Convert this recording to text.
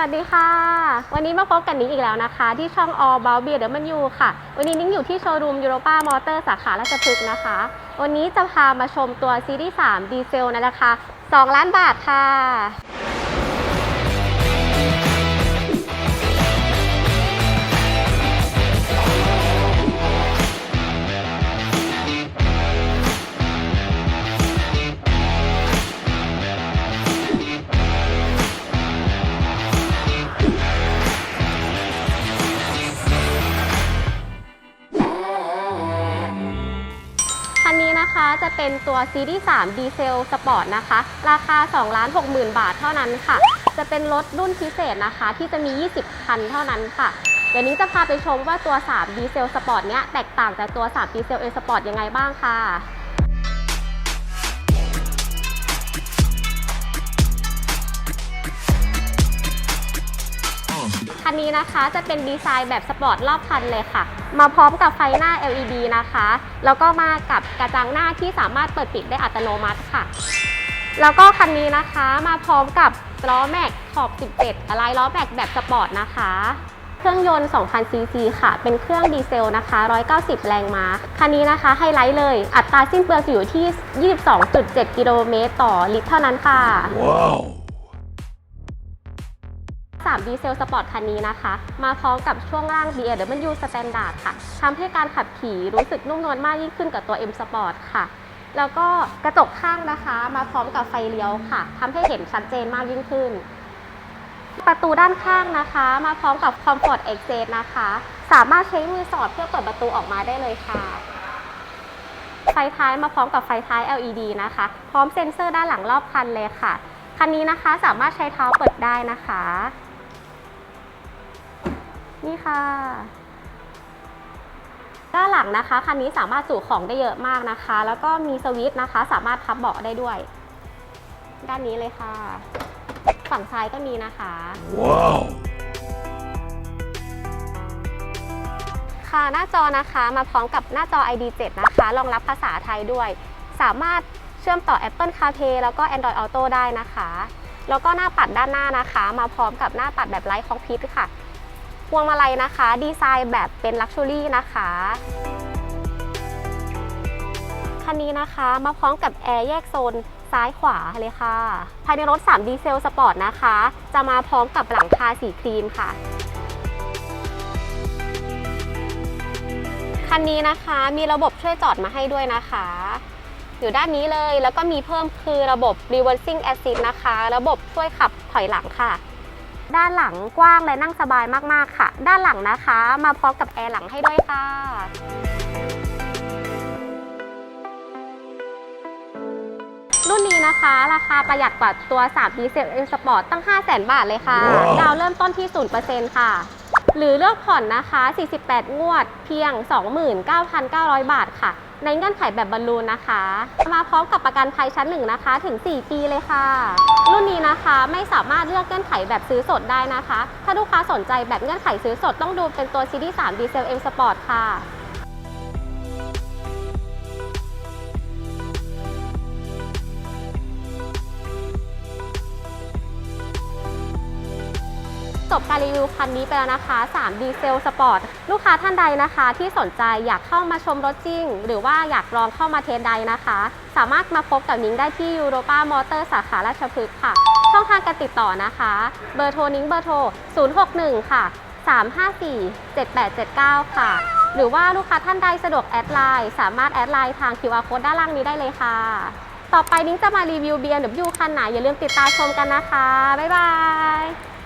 วัสดีค่ะ วันนี้มาพบกันนิ้งอีกแล้วนะคะ ที่ช่อง All About Beer เดี๋ยวมันยูค่ะ วันนี้นิ้งอยู่ที่โชว์รูมยูโรป้ามอเตอร์สาขาราชพฤกษ์นะคะ วันนี้จะพามาชมตัวซีรีส์3ดีเซลในราคา2ล้านบาทค่ะ นะคะจะเป็นตัวซีรีส์3ดีเซลสปอร์ตนะคะ ราคา 2 ล้าน6 0,000 บาทเท่านั้นค่ะ จะเป็นรถรุ่นพิเศษนะคะ ที่จะมี 20 คันเท่านั้นค่ะเดี๋ยวนี้จะพาไปชมว่าตัว3ดีเซลสปอร์ตเนี้ยแตกต่างจากตัว3ดีเซลเอสปอร์ตยังไงบ้างค่ะ นี้นะคะจะเป็นดีไซน์แบบสปอร์ตรอบคันเลยค่ะ มาพร้อมกับไฟหน้า LED นะคะ แล้วก็มากับกระจังหน้าที่สามารถเปิดปิดได้อัตโนมัติค่ะ แล้วก็คันนี้นะคะมาพร้อมกับล้อแม็กขอบ 17อะไรล้อแม็กแบบสปอร์ตนะคะเครื่องยนต์ 2,000 ซีซีค่ะ เป็นเครื่องดีเซลนะคะ 190 แรงม้า คันนี้นะคะไฮไลท์เลย อัตราสิ้นเปลืองอยู่ที่ 22.7 กิโลเมตรต่อลิตรเท่านั้นค่ะ Wow. 3 ดีเซลสปอร์ตคันนี้นะคะ มาพร้อมกับช่วงล่าง BMW Standard ค่ะทำให้การขับขี่รู้สึกนุ่มนวลมากยิ่งขึ้นกับตัว M Sport ค่ะ แล้วก็กระจกข้างนะคะ มาพร้อมกับไฟเลี้ยวค่ะทำให้เห็นชัดเจนมากยิ่งขึ้น ประตูด้านข้างนะคะ มาพร้อมกับ Comfort Exit นะคะ สามารถใช้มือสอดเพื่อเปิดประตูออกมาได้เลยค่ะไฟท้ายมาพร้อมกับไฟท้าย LED นะคะ พร้อมเซ็นเซอร์ด้านหลังรอบคันเลยค่ะ คันนี้นะคะสามารถใช้เท้าเปิดได้นะคะ นี่ค่ะด้านหลังนะคะคันนี้สามารถจุของได้เยอะมากนะคะ แล้วก็มีสวิตช์นะคะ สามารถพับเบาะได้ด้วย ด้านนี้เลยค่ะ ฝั่งซ้ายก็มีนะคะ Wow. ค่ะหน้าจอนะคะมาพร้อมกับหน้าจอ ID7 นะคะรองรับภาษาไทยด้วย สามารถเชื่อมต่อ Apple CarPlay แล้วก็ Android Auto ได้นะคะ แล้วก็หน้าปัดด้านหน้านะคะ มาพร้อมกับหน้าปัดแบบไร้คอกพิทค่ะ พวงมาลัยนะคะ ดีไซน์แบบเป็นลักชัวรี่นะคะคันนี้นะคะมาพร้อมกับแอร์แยกโซนซ้ายขวาเลยค่ะ ภายในรถ 3 ดีเซลสปอร์ตนะคะ จะมาพร้อมกับหลังคาสีครีมค่ะคันนี้นะคะมีระบบช่วยจอดมาให้ด้วยนะคะ อยู่ด้านนี้เลยแล้วก็มีเพิ่มคือระบบ reversing assist นะคะ ระบบช่วยขับถอยหลังค่ะ ด้านหลังกว้างและนั่งสบายมากๆค่ะ ด้านหลังนะคะ มาพร้อมกับแอร์หลังให้ด้วยค่ะรุ่นนี้นะคะ ราคาประหยัดกว่าตัว3 d ีเซลเอ็สปอร์ตตั้ง 5 0 0 0 0 0บาทเลยค่ะว้าวดาวน์เริ่มต้นที่ 0%ค่ะ หรือเลือกผ่อนนะคะ 48 งวดเพียง 29,900 บาทค่ะ ในเงื่อนไขแบบบอลลูนนะคะ มาพร้อมกับประกันภัยชั้นหนึ่งนะคะ ถึง 4 ปีเลยค่ะรุ่ นะคะ ไม่สามารถเลือกเงื่อนไขแบบซื้อสดได้นะคะ ถ้าลูกค้าสนใจแบบเงื่อนไขซื้อสดต้องดูเป็นตัวซีรีส์3ดีเซล M Sport ค่ะจบการรีวิวคันนี้ไปแล้วนะคะ 3 ดีเซลสปอร์ต ลูกค้าท่านใดนะคะ ที่สนใจอยากเข้ามาชมรถจริง หรือว่าอยากลองเข้ามาเทสใดนะคะ สามารถมาพบกับนิ้งได้ที่ยูโรป้ามอเตอร์สาขาราชพฤกษ์ค่ะ ทางการติดต่อนะคะ เบอร์โทรนิ้งเบอร์โทร 061 ค่ะ 354 7879 ค่ะ หรือว่าลูกค้าท่านใดสะดวกแอดไลน์สามารถแอดไลน์ทาง QR code ด้านล่างนี้ได้เลยค่ะ ต่อไปนิ้งจะมารีวิว BMW คันไหนอย่าลืมติดตามชมกันนะคะ บ๊ายบาย